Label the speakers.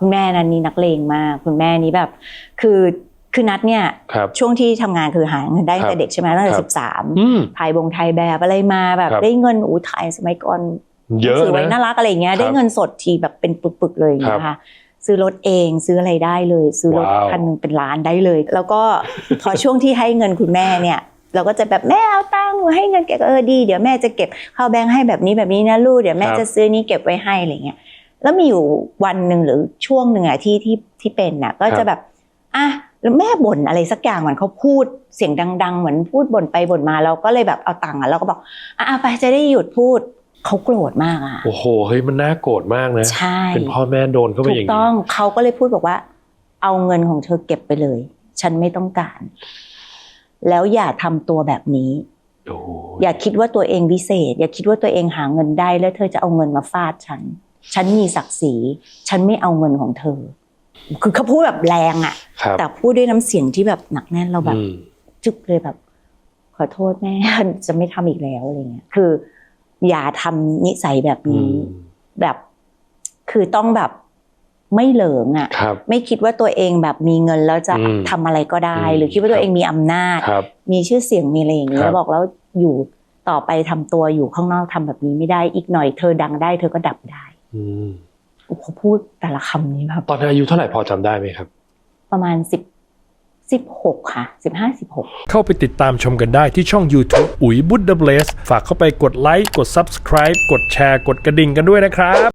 Speaker 1: คุณแม่นั้นนี่นักเลงมากคุณแม่นี้แบบ คือคือนัดเนี่ย
Speaker 2: ครับ
Speaker 1: ช่วงที่ทำงานคือหาเงินได้ตั้ง
Speaker 2: ครั
Speaker 1: แต่
Speaker 2: บ
Speaker 1: เด็กใช่ไหมตั้งแต่
Speaker 2: ครับ
Speaker 1: สิบสาม
Speaker 2: อืม
Speaker 1: ถ่ายบงถ่ายแบบอะไรมาแบบ
Speaker 2: ครับ
Speaker 1: ได้เงินอู้ถ่ายสมัยก่อน
Speaker 2: เยอะ
Speaker 1: ซื้อไว้น่า
Speaker 2: นะ
Speaker 1: รักอะไรอย่างเงี้ย
Speaker 2: ครับ
Speaker 1: ได้เงินสดทีแบบเป็นปึกๆเลยอย่างเงี้ยค่ะซื้อรถเองซื้ออะไรได้เลย ซื้อรถ
Speaker 2: ว้าว
Speaker 1: คันหนึงเป็นล้านได้เลย แล้วก็พอช่วงที่ให้เงินคุณแม่เนี่ย เราก็จะแบบแม่เอาตังค์ให้เงินแกก็เออดีเดี๋ยวแม่จะเก็บเข้าแบงค์ให้แบบนี้แบบนี้นะลูกเดี๋ยวแม่
Speaker 2: ครับ
Speaker 1: จะซื้อนี้เก็บไว้ให้อะไรเงี้ย แล้วมีอยู่วันหนึ่งหรือช่วงหนึ่งอะที่ที่ที่เป็นน่ะก็จะแบบอะแล้วแม่บ่นอะไรสักอย่างเหมือนเขาพูดเสียงดัง ๆ เหมือนพูดบ่นไปบ่นมาเราก็เลยแบบเอาตังค์อะเราก็บอกอะอะไปจะได้หยุดพูดเขาโกรธมากอะ
Speaker 2: โอ้โหเฮ้ยมันน่าโกรธมากนะ
Speaker 1: ใช่
Speaker 2: เป็นพ่อแม่โดนเข้าไป
Speaker 1: ถู
Speaker 2: อกย่าง
Speaker 1: ต้อง
Speaker 2: นี้
Speaker 1: เขาก็เลยพูดบอกว่า เอาเงินของเธอเก็บไปเลย ฉันไม่ต้องการ แล้วอย่าทำตัวแบบนี้
Speaker 2: โอ้โห
Speaker 1: อย่าคิดว่าตัวเองวิเศษ อย่าคิดว่าตัวเองหาเงินได้แล้วเธอจะเอาเงินมาฟาดฉัน ฉันมีศักดิ์ศรี ฉันไม่เอาเงินของเธอ คือเขาพูดแบบแรงอะ
Speaker 2: ครับ
Speaker 1: แต่พูดด้วยน้ำเสียงที่แบบหนักแน่นเราแบบ
Speaker 2: อืม
Speaker 1: จุกเลยแบบ ขอโทษแม่จะไม่ทำอีกแล้วอะไรเงี้ย คือ อย่าทำนิสัยแบบ
Speaker 2: อื
Speaker 1: นี้
Speaker 2: ม
Speaker 1: แบบ คือต้องแบบไม่เหลิงอะ
Speaker 2: ครับ
Speaker 1: ไม่คิดว่าตัวเองแบบมีเงินแล้วจะ
Speaker 2: อืม
Speaker 1: ทำอะไรก็ได้
Speaker 2: อืม
Speaker 1: หรือคิดว่าตัวเองมีอำนาจ
Speaker 2: ครับ
Speaker 1: มีชื่อเสียงมีอะไรอย่างนี้
Speaker 2: ครับ
Speaker 1: แล้วบอกแล้วอยู่ต่อไปทำตัวอยู่ข้างนอกทำแบบนี้ไม่ได้อีกหน่อยเธอดังได้ เธอก็ดับได้
Speaker 2: อืม
Speaker 1: โอ้โหพูดแต่ละคำนี้แบบ
Speaker 2: ตอนนั้นอายุเท่าไหร่พอจำได้ไหมครับ
Speaker 1: ประมาณสิบสิบหกค่ะสิบห้าสิบหก
Speaker 3: เข้าไปติดตามชมกันได้ที่ช่อง YouTube อุ๋ยบุตเดเบลสฝากเข้าไปกดไลค์กด Subscribe กดแชร์ กดกระดิ่งกันด้วยนะครับ